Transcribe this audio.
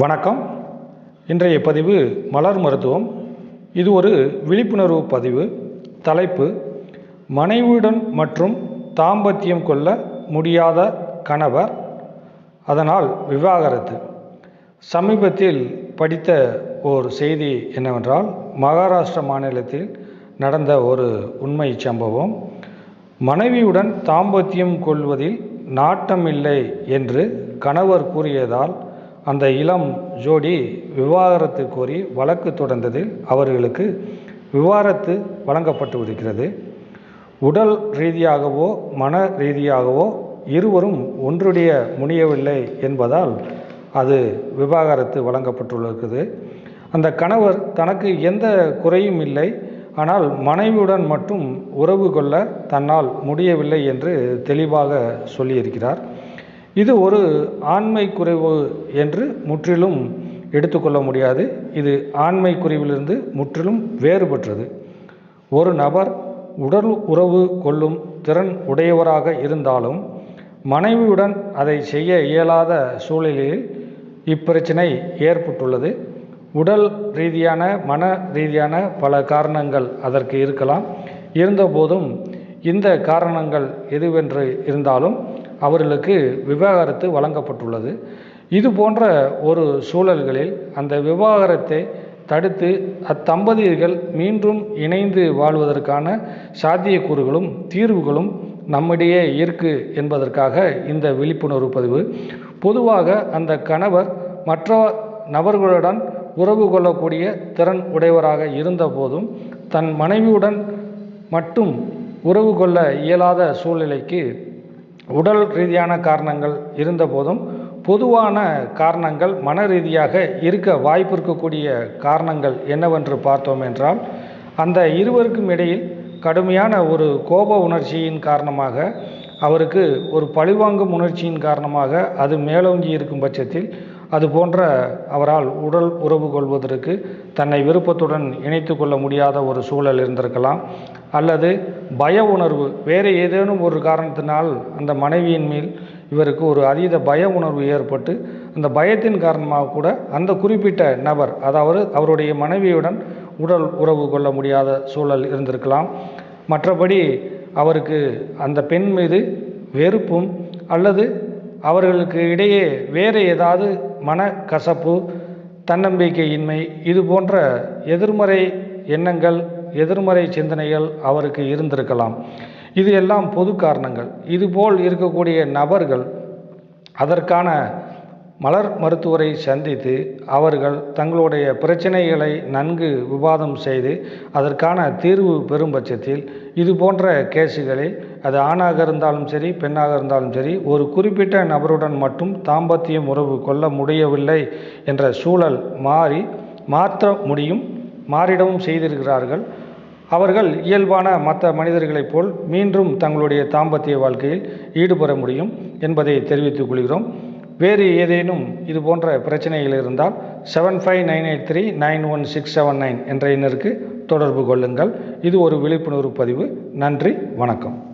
வணக்கம். இன்றைய பதிவு மலர் மருத்துவம். இது ஒரு விழிப்புணர்வு பதிவு. தலைப்பு மனைவியுடன் மற்றும் தாம்பத்தியம் கொள்ள முடியாத கணவர் அதனால் விவாகரத்து. சமீபத்தில் படித்த ஒரு செய்தி என்னவென்றால் மகாராஷ்டிர மாநிலத்தில் நடந்த ஒரு உண்மை சம்பவம். மனைவியுடன் தாம்பத்தியம் கொள்வதில் நாட்டமில்லை என்று கணவர் கூறியதால் அந்த இளம் ஜோடி விவாகரத்து கோரி வழக்கு தொடர்ந்ததில் அவர்களுக்கு விவாகரத்து வழங்கப்பட்டு இருக்கிறது உடல் ரீதியாகவோ மன ரீதியாகவோ இருவரும் ஒன்றுடைய முடியவில்லை என்பதால் அது விவாகரத்து வழங்கப்பட்டுள்ளது. அந்த கணவர் தனக்கு எந்த குறையும் இல்லை. ஆனால் மனைவியுடன் மட்டும் உறவு கொள்ள தன்னால் முடியவில்லை என்று தெளிவாக சொல்லியிருக்கிறார். இது ஒரு ஆண்மை குறைவு என்று முற்றிலும் எடுத்துக்கொள்ள முடியாது. இது ஆண்மை குறைவிலிருந்து முற்றிலும் வேறுபட்டது ஒரு நபர் உடல் உறவு கொள்ளும் திறன் உடையவராக இருந்தாலும் மனைவியுடன் அதை செய்ய இயலாத சூழ்நிலையில் இப்பிரச்சனை ஏற்பட்டுள்ளது. உடல் ரீதியான மன ரீதியான பல காரணங்கள் அதற்கு இருக்கலாம். இருந்தபோதும் இந்த காரணங்கள் எதுவென்று இருந்தாலும் அவர்களுக்கு விவாகரத்து வழங்கப்பட்டுள்ளது. இது போன்ற ஒரு சூழல்களில் அந்த விவாகரத்தை தடுத்து அத்தம்பதியர்கள் மீண்டும் இணைந்து வாழ்வதற்கான சாத்தியக்கூறுகளும் தீர்வுகளும் நம்மிடையே இருக்கு என்பதற்காக இந்த விழிப்புணர்வு பதிவு. பொதுவாக அந்த கணவர் மற்ற நபர்களுடன் உறவு கொள்ளக்கூடிய திறன் உடையவராக இருந்தபோதும் தன் மனைவியுடன் மட்டும் உறவு கொள்ள இயலாத சூழ்நிலைக்கு உடல் ரீதியான காரணங்கள் இருந்தபோதும் பொதுவான காரணங்கள் மன ரீதியாக இருக்க வாய்ப்பு இருக்கக்கூடிய காரணங்கள் என்னவென்று பார்த்தோம் என்றால் அந்த இருவருக்கும் இடையில் கடுமையான ஒரு கோப உணர்ச்சியின் காரணமாக அவருக்கு ஒரு பழிவாங்கும் உணர்ச்சியின் காரணமாக அது மேலோங்கி இருக்கும் பட்சத்தில் அது போன்ற அவரால் உடல் உறவு கொள்வதற்கு தன்னை விருப்பத்துடன் இணைத்து கொள்ள முடியாத ஒரு சூழல் இருந்திருக்கலாம். அல்லது பய உணர்வு வேறு ஏதேனும் ஒரு காரணத்தினால் அந்த மனைவியின் மேல் இவருக்கு ஒரு அதீத பய உணர்வு ஏற்பட்டு அந்த பயத்தின் காரணமாக கூட அந்த குறிப்பிட்ட நபர் அதாவது அவருடைய மனைவியுடன் உடல் உறவு கொள்ள முடியாத சூழல் இருந்திருக்கலாம். மற்றபடி அவருக்கு அந்த பெண் மீது வெறுப்பும் அல்லது அவர்களுக்கு இடையே வேறு ஏதாவது மன கசப்பு தன்னம்பிக்கையின்மை இது போன்ற எதிர்மறை எண்ணங்கள் எதிர்மறை சிந்தனைகள் அவருக்கு இருந்திருக்கலாம். இது எல்லாம் பொது காரணங்கள். இதுபோல் இருக்கக்கூடிய நபர்கள் அதற்கான மலர் மருத்துவரை சந்தித்து அவர்கள் தங்களுடைய பிரச்சனைகளை நன்கு விவாதம் செய்து அதற்கான தீர்வு பெறும் பட்சத்தில் இது போன்ற கேஸுகளில் அது ஆணாக இருந்தாலும் சரி பெண்ணாக இருந்தாலும் சரி ஒரு குறிப்பிட்ட நபருடன் மட்டும் தாம்பத்தியம் உறவு கொள்ள முடியவில்லை என்ற சூழல் மாறி மாற்ற முடியும் மாறிடவும் செய்திருக்கிறார்கள். அவர்கள் இயல்பான மற்ற மனிதர்களைப் போல் மீண்டும் தங்களுடைய தாம்பத்திய வாழ்க்கையில் ஈடுபட முடியும் என்பதை தெரிவித்துக் கொள்கிறோம். வேறு ஏதேனும் இது போன்ற பிரச்சனைகள் இருந்தால் seven five nine eight three nine one six seven nine என்ற எண்ணிற்கு தொடர்பு கொள்ளுங்கள். இது ஒரு விழிப்புணர்வு பதிவு. நன்றி வணக்கம்.